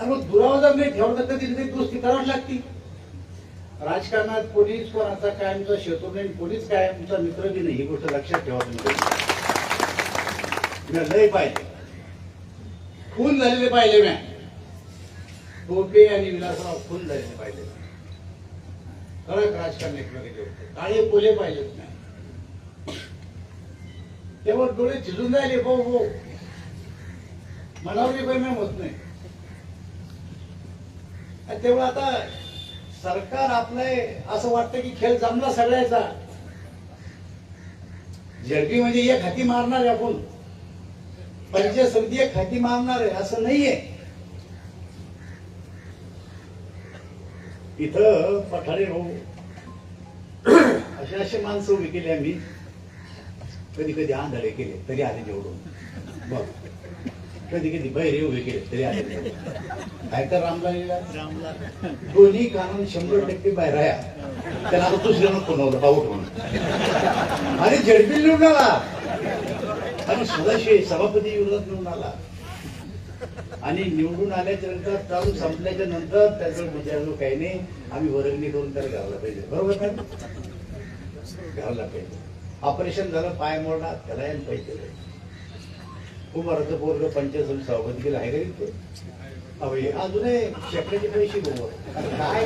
आणि मग दुरावा जर नाही ठेवलं तर तिथे दुरुस्ती करावी लागती. राजकारणात कोणीच कोणाचा कायमचा शत्रू नाही कोणीच कायमचा मित्र बी नाही ही गोष्ट लक्षात ठेवा तुम्ही. लय पाहिजे खून झालेले पाहिले म्या टोपे आणि विलासराव खून झालेले पाहिले. कडक राजकारण एकमेकांचे होते. काळे पोले पाहिजेत नाही तेव्हा डोळे झिजून राहिले हो हो मनावरही परिणाम होत नाही. आणि तेव्हा आता सरकार आपलं असं वाटतं की खेळ जमला सगळ्याचा. झडपी म्हणजे एक हाती मारणार आहे आपण. पंचायत समिती एक हाती मारणार आहे असं नाहीये. इथं पठारे भाऊ असे असे माणसं उभी केली आम्ही. कधी कधी आंधळे केले तरी आले निवडून. बघ. कधी कधी बैरे उभे केले तरी आले निवडून. काय तर रामला? दोन्ही कानून शंभर टक्के बाहेर आहे त्याला आता दुसऱ्यानं पुनवलं पाऊट म्हणून. अरे झडपी निवडून आला. आणि सदाशिव सभापती विरोधात निवडून आला. आणि निवडून आल्याच्यानंतर टर्म संपल्याच्या नंतर त्याचं विचारलो काही नाही आम्ही वर्गणी करून त्याला घालला पाहिजे. बरोबर का? घालला पाहिजे. ऑपरेशन झालं पाय मोडला त्याला यायला पाहिजे. कुमाराचं पोरग पंचायत समिती सभापती केलं आहे का इथे? अजूनही शेकड्याचे पैसे काय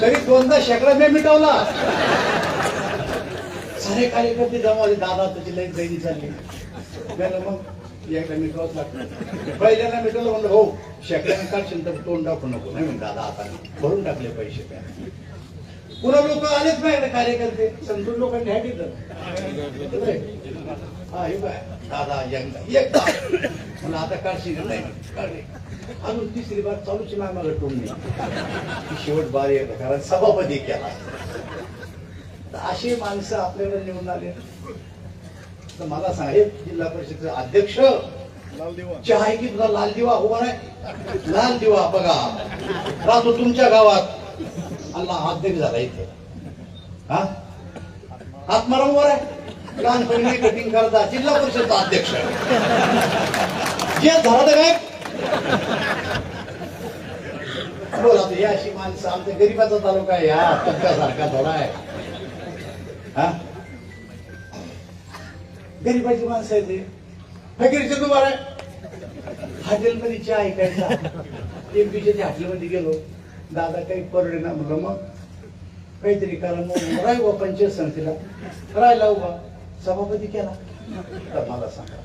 तरी दोनदा शेकडा मी मिटवला. सारे कार्यकर्ते जमा दादा तुझी लई दैनी चालली त्याला मग एकदा मिटवाच लागतं. पहिल्यांदा मिटवलं म्हणलं हो शेकड्याने काढशील तर तोंड टाकू नको. नाही म्हणून दादा आता भरून टाकले पैसे त्या. पुन्हा लोक आलेच नाही कार्यकर्ते. समजून लोकांनी ह्या तर हा हे काय दादा एकदा एकदा मला आता काढशील का? नाही काढले. अजून तिसरी बार चालूची नाही मला टोमणी. शेवट बार येत कारण सभापती केला. तर अशी माणसं आपल्याकडे निवडून आले. तर मला साहेब जिल्हा परिषदेचे अध्यक्ष चहा आहे की तुझा लाल दिवा उभा नाही लाल दिवा बघा. राहतो तुमच्या गावात. अल्ला अध्यक्ष झाला इथे. हा? हात मारा उभा आहे लहानपणी कटिंग करता जिल्हा परिषदचा अध्यक्ष. जे झाला तर काय? बोला आता अशी माणसं आमच्या गरीबाचा तालुका आहे या तुमच्यासारखा थोडा आहे. हा? गरीबाची माणसं आहे ते फकीरचे दुबार आहे हॉटेलमध्ये चहा ऐकायचा एमपीच्या दिवशी हॉटेलमध्ये गेलो. दादा काही परडे ना म्हणलं मग काहीतरी करा मग राय बा पंचायत समितीला राहिला उभा. सभापती केला. तर मला सांगा.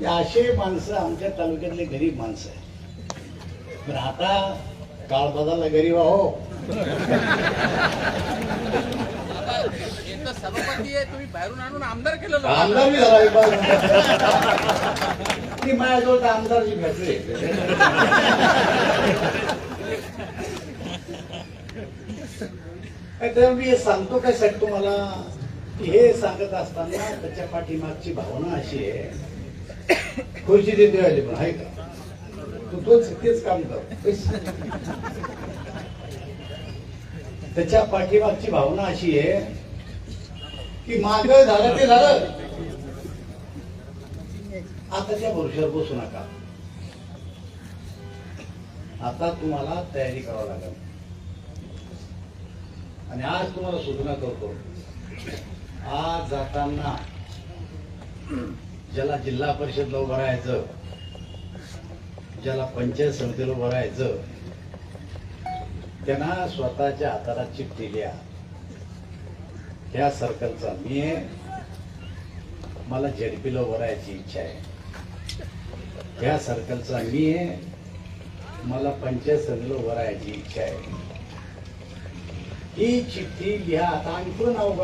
असे माणसं आमच्या तालुक्यातले गरीब माणसं आहे पण आता काळ बदलला गरीब आहो. सभापती आहे तुम्ही बाहेरून आणून आमदार केलं आमदार बी झाला. ती माझ्याजवळ तर आमदारची भेटले तर मी सांगतो काय साहेब तुम्हाला? की हे सांगत असताना त्याच्या पाठीमागची भावना अशी आहे खुर्ची देते राहिले पण आहे का? तू तोच तेच काम कर. त्याच्या पाठीमागची भावना अशी आहे की माग झालं ते झालं. आता त्या भरोश्यावर बसू नका. आता तुम्हाला तयारी करावं लागेल. आणि आज तुम्हाला सूचना करतो आज जाताना ज्याला जिल्हा परिषदला उभं राहायचं ज्याला पंचायत समितीला उभं राहायचं त्यांना स्वतःच्या हाताला चिप दिल्या ह्या सर्कलचा मी मला झेडपीला उभं राहायची इच्छा आहे. ह्या सर्कलचा मी मला पंचायत समितीला उभं राहायची इच्छा आहे. ही चिठ्ठी लिहा आता आम्ही पुढे नाव